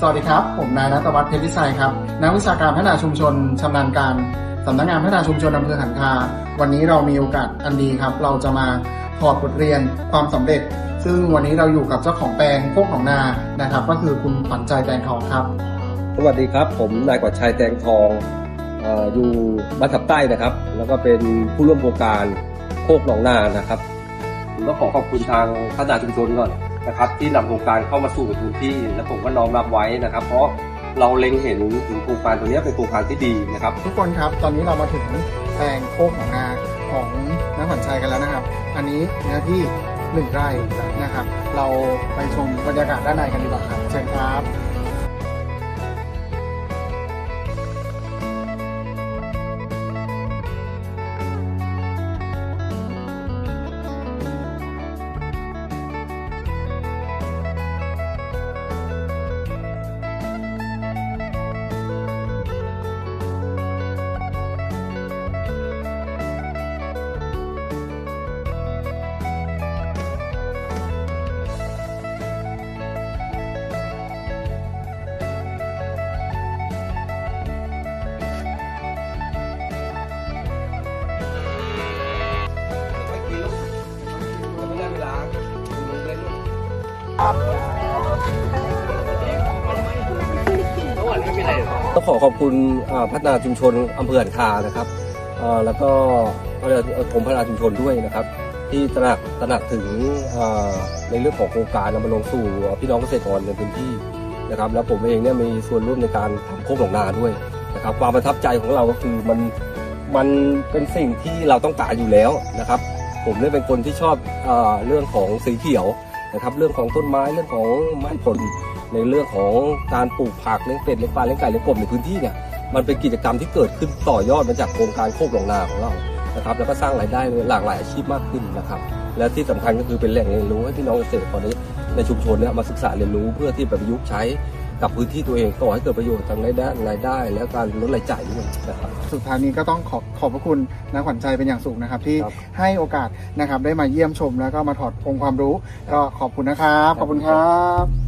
สวัสดีครับ ผมนายรัตวัฒน์เพชรวิชัยครับ นักวิชาการพัฒนาชุมชนชำนาญการสำนักงานพัฒนาชุมชนอำเภอหันคา วันนี้เรามีโอกาสอันดีครับ เราจะมาถอดบทเรียนความสำเร็จ ซึ่งวันนี้เราอยู่กับเจ้าของแปลงพวกของนานะครับ ก็คือคุณขวัญใจแปลงทองครับ สวัสดีครับ ผมนายกวัชชัยแตงทองเอออยู่บ้านทับใต้นะครับ แล้วก็เป็นผู้ร่วมโครงการโคกหนองนานะครับผมต้องขอขอบคุณทางพัฒนาชุมชนก่อน นะครับที่นำโครงการเข้ามาสู่พื้นที่ และผมก็น้อมรับไว้นะครับ เพราะเราเล็งเห็นถึงโครงการตัวนี้เป็นโครงการที่ดีนะครับ ทุกคนครับตอนนี้เรามาถึงแปลงโคกของนาของนักขวัญชัยกันแล้วนะครับ อันนี้เนื้อที่หนึ่งไร่นะครับ เราไปชมบรรยากาศด้านในกันดีกว่าครับเชิญครับ ขอขอบคุณพัฒนาชุมชนอำเภอหันคานะครับแล้วก็กรมพัฒนาชุมชนด้วยนะครับ ที่ตระหนักตระหนักถึงในเรื่องของโครงการนำมาลงสู่พี่น้องเกษตรกรในพื้นที่นะครับ แล้วผมเองเนี่ยมีส่วนร่วมในการทำโคกหนองนาด้วยนะครับ ความประทับใจของเราก็คือมันมันเป็นสิ่งที่เราต้องการอยู่แล้วนะครับ ผมเนี่ยเป็นคนที่ชอบอเรื่องของสีเขียวนะครับ เรื่องของต้นไม้เรื่องของไม้ผล ในเรื่องของการปลูกผักเลี้ยงเป็ดเลี้ยงปลาเลี้ยงไก่เลี้ยงกบในพื้นที่เนี่ยมันเป็นกิจกรรมที่เกิดขึ้นต่อยอดมาจากโครงการโคกหนองนาของเรานะครับแล้วก็สร้างรายได้หลากหลายอาชีพมากขึ้นนะครับ และที่สำคัญก็คือเป็นแหล่งเรียนรู้ให้พี่น้องเกษตรกรในชุมชนเนี่ยมาศึกษาเรียนรู้เพื่อที่ไปประยุกต์ใช้กับพื้นที่ตัวเองก่อให้เกิดประโยชน์ทางรายได้รายได้ และการลดรายจ่ายด้วยนะครับสุดท้ายนี้ก็ต้องขอบขอบพระคุณนักขวัญใจเป็นอย่างสูงนะครับ ที่ครับให้โอกาสนะครับได้มาเยี่ยมชมแล้วก็มาถอดองค์ความรู้ ก็ขอบคุณนะครับ ขอบคุณครับ